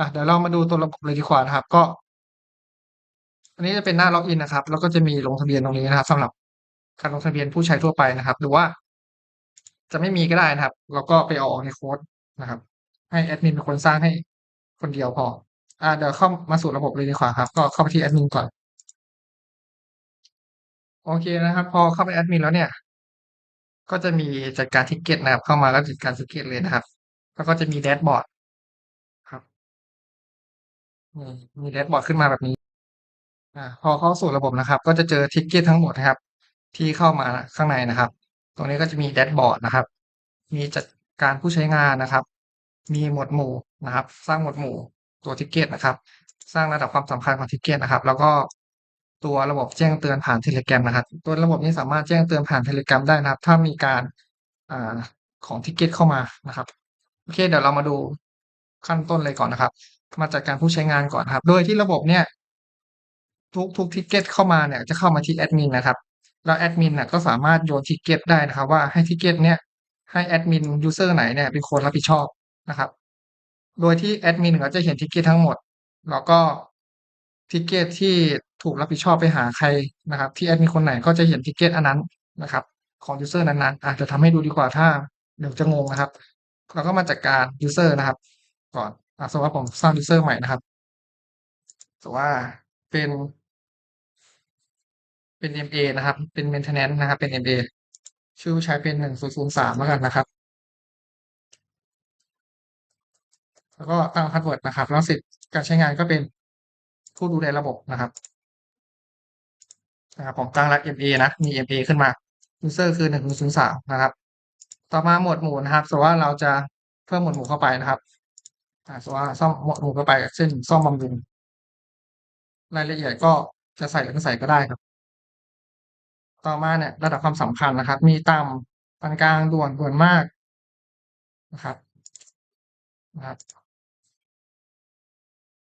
อะเดี๋ยวเรามาดูตัวระบบเลยดีกว่านะครับ ก็ อันนี้จะเป็นหน้าล็อกอินนะครับ แล้วก็จะมีลงทะเบียนตรงนี้นะครับสำหรับการลงทะเบียนผู้ใช้ทั่วไปนะครับ หรือว่า จะไม่มีก็ได้นะครับเราก็ไปออกในโค้ดนะครับ ให้แอดมินเป็นคนสร้างให้คนเดียวพอ อ่าเดี๋ยวเข้ามาสู่ระบบเลยดีกว่าครับ ก็เข้าไปที่แอดมินก่อน โอเคนะครับ พอเข้าไปแอดมินแล้วเนี่ย ก็จะมีจัดการทิกเก็ตนะครับ เข้ามาแล้วจัดการทิกเก็ตเลยนะครับ แล้วก็จะมีแดชบอร์ด มีแดชบอร์ดขึ้นมาแบบนี้อ่าพอเข้าสู่ระบบนะครับ ก็จะเจอทิกเก็ตทั้งหมดนะครับ ที่เข้ามาข้างในนะครับ ตรงนี้ก็จะมีแดชบอร์ดนะครับ มีจัดการผู้ใช้งานนะครับ มีหมวดหมู่นะครับ สร้างหมวดหมู่ตัวทิกเก็ตนะครับ สร้างระดับความสำคัญของทิกเก็ตนะครับ แล้วก็ตัวระบบแจ้งเตือนผ่าน Telegram นะครับ ตัวระบบนี้สามารถแจ้งเตือนผ่าน Telegram ได้นะครับ ถ้ามีการอ่าของทิกเก็ตเข้ามานะครับ โอเค เดี๋ยวเรามาดูขั้นต้นเลยก่อนนะครับ มาจัดการผู้ใช้งานก่อนครับ โดยที่ระบบเนี่ย ทุกทุกทิกเก็ตเข้ามาเนี่ย จะเข้ามาที่แอดมินนะครับ แล้วแอดมินน่ะก็สามารถโยนทิกเก็ตได้นะครับ ว่าให้ทิกเก็ตเนี่ยให้แอดมินยูเซอร์ไหนเนี่ยเป็นคนรับผิดชอบนะครับ โดยที่แอดมินเขาจะเห็นทิกเก็ตทั้งหมด แล้วก็ทิกเก็ตที่ถูกรับผิดชอบไปหาใครนะครับ ที่แอดมินคนไหนก็จะเห็นทิกเก็ตอันนั้นนะครับ ของยูเซอร์นั้นๆอาจจะทำให้ดูดีกว่าถ้าเดี๋ยวจะงงนะครับ เราก็มาจัดการยูเซอร์นะครับ ก่อน สมมติว่าผมสร้างยูสเซอร์ใหม่นะครับสมมติว่าเป็นเป็น MA นะครับ เป็น maintenance นะครับ เป็น MA ชื่อใช้เป็นหนึ่งศูนย์ศูนย์สามแล้วกันนะครับ แล้วก็ตั้งพาสเวิร์ดนะครับ แล้วสิทธิ์การใช้งานก็เป็นผู้ดูแลระบบนะครับนะครับ ผมตั้งรัก MA นะ มี MA ขึ้นมา user คือหนึ่งศูนย์สามนะครับ ต่อมาหมวดหมู่นะครับสมมติว่าเราจะเพิ่มหมวดหมู่เข้าไปนะครับ สมมติว่าซ่อมหมวดหมู่เข้าไป เช่นซ่อมบำรุงรายละเอียดก็จะใส่หรือไม่ใส่ก็ได้ครับ ต่อมาเนี่ย ระดับความสำคัญนะครับ มีต่ำปานกลางด่วนด่วนมากนะครับนะครับ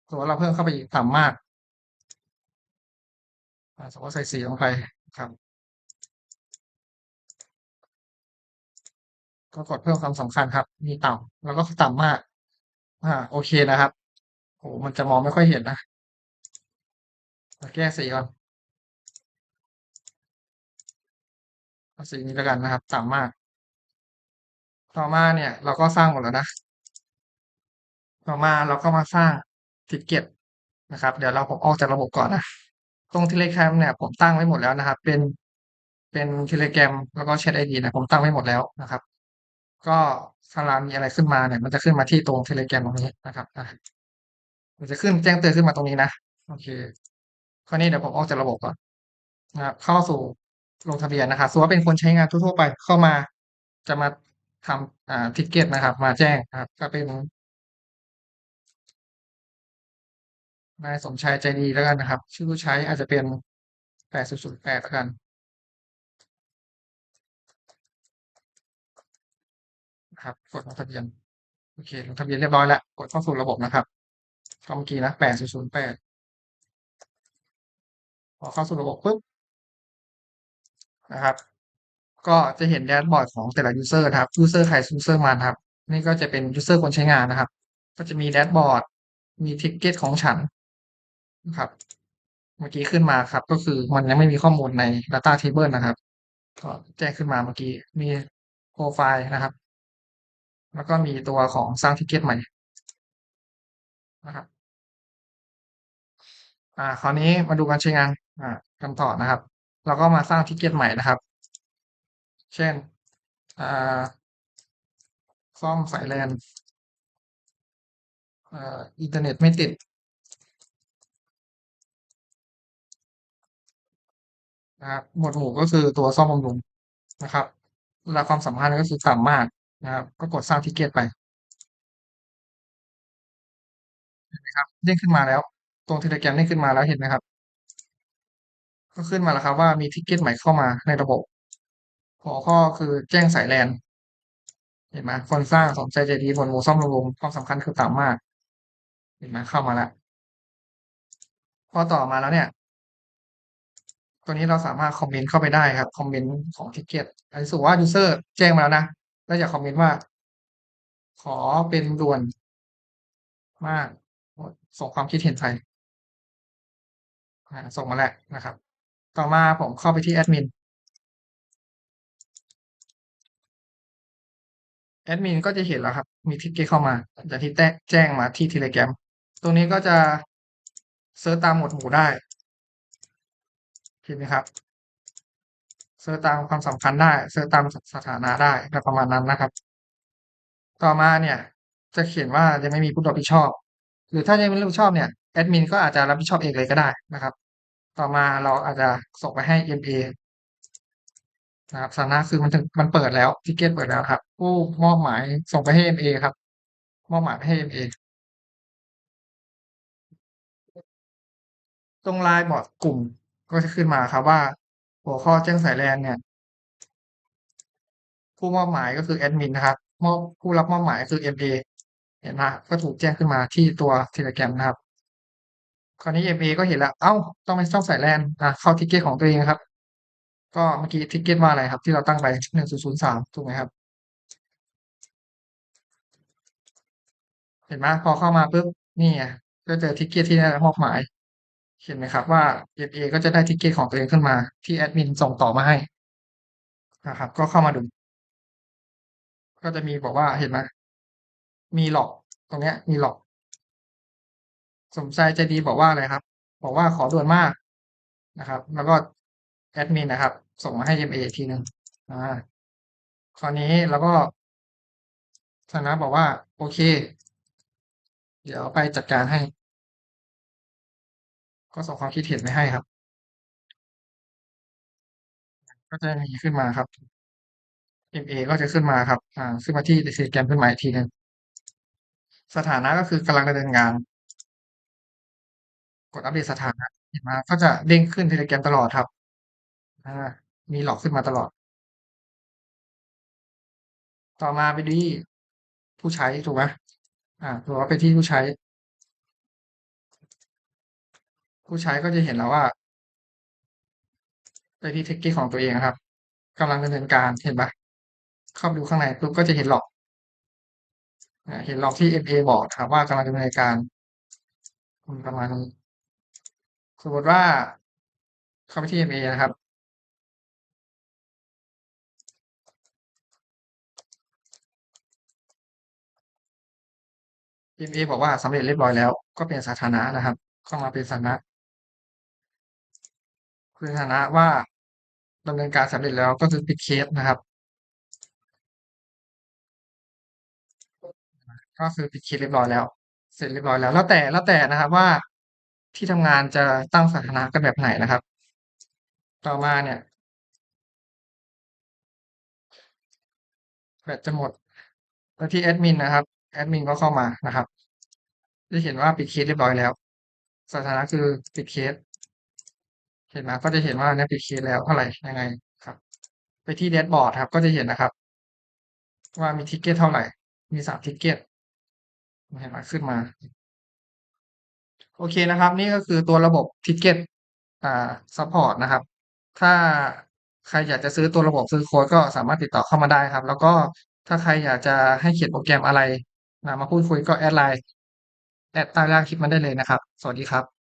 สมมติเราเพิ่มเข้าไปอีกต่ำมากอ่าสมมติใส่สีลงไปครับ ก็กดเพิ่มความสำคัญครับ มีต่ำแล้วก็ต่ำมาก อ่า โอเคนะครับโอ้มันจะมองไม่ค่อยเห็นนะมาแก้สีก่อนเอาสีนี้แล้วกันนะครับต่ำมาก ต่อมาเนี่ย เราก็สร้างหมดแล้วนะต่อมาเราก็มาสร้างทิกเก็ตนะครับ เดี๋ยวเราผมออกจากระบบก่อนนะตรง Telegram เนี่ยผมตั้งไว้หมดแล้วนะครับ เป็นเป็น Telegram แล้วก็ Chat ID นะผมตั้งไว้หมดแล้วนะครับ ก็ถ้าเรามีอะไรขึ้นมาเนี่ย มันจะขึ้นมาที่ตรง Telegram ตรงนี้นะครับอะมันจะขึ้นแจ้งเตือนขึ้นมาตรงนี้นะโอเคคราวนี้เดี๋ยวผมออกจากระบบก่อนนะครับ เข้าสู่ลงทะเบียนนะครับสมมติว่าเป็นคนใช้งานทั่วๆไปเข้ามาจะมาทำอ่าทิกเก็ตนะครับ มาแจ้งครับ ก็เป็นนายสมชายใจดีแล้วกันนะครับ ชื่อผู้ใช้อาจจะเป็นแปดศูนย์ศูนย์แปดแล้วกันนะ ครับ กดลงทะเบียน โอเคลงทะเบียนเรียบร้อยแล้ว กดเข้าสู่ระบบนะครับเข้าเมื่อกี้นะแปดศูนย์ศูนย์แปดพอเข้าสู่ระบบปุ๊บนะครับ ก็จะเห็นแดชบอร์ดของแต่ละยูเซอร์นะครับยูเซอร์ใครยูเซอร์มันครับ นี่ก็จะเป็นยูเซอร์คนใช้งานนะครับ ก็จะมีแดชบอร์ดมีทิกเก็ตของฉันนะครับ เมื่อกี้ขึ้นมาครับ ก็คือมันยังไม่มีข้อมูลใน Data Table นะครับก็แจ้งขึ้นมาเมื่อกี้มีโปรไฟล์นะครับ แล้วก็มีตัวของสร้างทิกเก็ตใหม่นะครับ อ่า คราวนี้มาดูการใช้งาน อ่ากันต่อนะครับ เราก็มาสร้างทิกเก็ตใหม่นะครับ เช่น อ่าซ่อมสายแลนอ่าอินเทอร์เน็ตไม่ติดนะครับหมวดหมู่ก็คือตัวซ่อมบำรุงนะครับระดับความสำคัญก็คือต่ำมาก นะครับ ก็กดสร้างทิกเก็ตไปเห็นไหมครับเด้งขึ้นมาแล้ว ตรง Telegram เด้งขึ้นมาแล้วเห็นไหมครับ ก็ขึ้นมาแล้วครับว่ามีทิกเก็ตใหม่เข้ามาในระบบหัวข้อคือแจ้งสายแลนเห็นไหมคนสร้างสมใจใจดีผลหมู่ซ่อมบำรุงความสำคัญคือต่ำมาก เห็นไหมเข้ามาแล้วพอต่อมาแล้วเนี่ย ตัวนี้เราสามารถคอมเมนต์เข้าไปได้ครับ คอมเมนต์ของทิกเก็ตอันนี้สมมุว่ายูเซอร์แจ้งมาแล้วนะ แล้วอยากคอมเมนต์ว่า ขอเป็นด่วนมาก ส่งความคิดเห็นไปส่งมาแล้วนะครับ ต่อมาผมเข้าไปที่แอดมินแอดมินก็จะเห็นแล้วครับ มีทิกเก็ตเข้ามาจากที่แจ้งมาที่ Telegram ตรงนี้ก็จะเซิร์ชตามหมวดหมู่ได้เห็นไหมครับ เซิร์ชตามความสำคัญได้เซิร์ชตามสถานะได้อะไรประมาณนั้นนะครับ ต่อมาเนี่ย จะเขียนว่ายังไม่มีผู้รับผิดชอบ หรือถ้ายังไม่รับผิดชอบเนี่ยแอดมินก็อาจจะรับผิดชอบเองเลยก็ได้นะครับ ต่อมาเราอาจจะส่งไปให้ MA นะครับสถานะคือมันถึงมันเปิดแล้วทิเก็ตเปิดแล้วครับผู้มอบหมายส่งไปให้ MA ครับ มอบหมายให้ MA ตรงไลน์บอร์ดกลุ่มก็จะขึ้นมาครับว่า หัวข้อแจ้งสายแลนเนี่ย ผู้มอบหมายก็คือแอดมินนะครับ มอบผู้รับมอบหมายคือ MA เห็นไหมก็ถูกแจ้งขึ้นมาที่ตัว Telegram นะครับ คราวนี้ MA ก็เห็นแล้วเอ้า ต้องไปช่องสายแลนอะเข้าทิกเก็ตของตัวเองครับ ก็เมื่อกี้ทิกเก็ตว่าอะไรครับ ที่เราตั้งไปหนึ่งศูนย์ศูนย์สามถูกไหมครับ เห็นไหมพอเข้ามาปุ๊บนี่ไงก็เจอทิกเก็ตที่ได้มอบหมาย เห็นไหมครับว่า MA ก็จะได้ทิเกตของตัวเองขึ้นมา ที่แอดมินส่งต่อมาให้นะครับ ก็เข้ามาดู ก็จะมีบอกว่าเห็นไหมมีหลอกตรงเนี้ย มีหลอก สมใจใจดีบอกว่าอะไรครับ บอกว่าขอด่วนมากนะครับ แล้วก็แอดมินนะครับ ส่งมาให้ MA ทีหนึ่งอ่าคราวนี้แล้วก็สนะบอกว่า โอเค เดี๋ยวไปจัดการให้ ก็ส่งความคิดเห็นไปให้ครับ ก็จะมีขึ้นมาครับ MA ก็จะขึ้นมาครับ อ่า ขึ้นมาที่ Telegram ขึ้นมาอีกทีหนึ่งสถานะก็คือกำลังดำเนินงาน กดอัปเดตสถานะเห็นไหมก็จะเด้งขึ้น Telegram ตลอดครับ อ่า มีหลอกขึ้นมาตลอด ต่อมาไปที่ผู้ใช้ถูกไหมอ่าตัวว่าไปที่ผู้ใช้ ผู้ใช้ก็จะเห็นแล้วว่าไปที่ทิกเก็ตของตัวเองนะครับกำลังดำเนินการเห็นปะเข้าไปดูข้างในปุ๊บก็จะเห็นหลอกเห็นหลอกที่ MA บอกครับว่ากำลังดำเนินการประมาณนี้สมมติว่าเข้าไปที่ MA นะครับ MA บอกว่าสำเร็จเรียบร้อยแล้วก็เป็นสถานะนะครับ เข้ามาเป็นสถานะ คือสถานะว่าดำเนินการสำเร็จแล้วก็คือปิดเคสนะครับ ก็คือปิดเคสเรียบร้อยแล้ว เสร็จเรียบร้อยแล้ว แล้วแต่แล้วแต่นะครับว่าที่ทำงานจะตั้งสถานะกันแบบไหนนะครับ ต่อมาเนี่ยแบตจะหมดแล้วที่แอดมินนะครับแอดมินก็เข้ามานะครับจะเห็นว่าปิดเคสเรียบร้อยแล้ว สถานะคือปิดเคส เห็นไหมก็จะเห็นว่าเนี่ยปิดเคสแล้วเท่าไหร่ยังไงครับ ไปที่แดชบอร์ดครับ ก็จะเห็นนะครับ ว่ามีทิกเก็ตเท่าไหร่ มีสามทิกเก็ตเห็นไหมขึ้นมา โอเคนะครับ นี่ก็คือตัวระบบทิกเก็ตอ่าซัพพอร์ตนะครับ ถ้าใครอยากจะซื้อตัวระบบซื้อโค้ดก็สามารถติดต่อเข้ามาได้ครับ แล้วก็ถ้าใครอยากจะให้เขียนโปรแกรมอะไรนะมาพูดคุยก็แอดไลน์แอดใต้ล่างคลิปมาได้เลยนะครับ สวัสดีครับ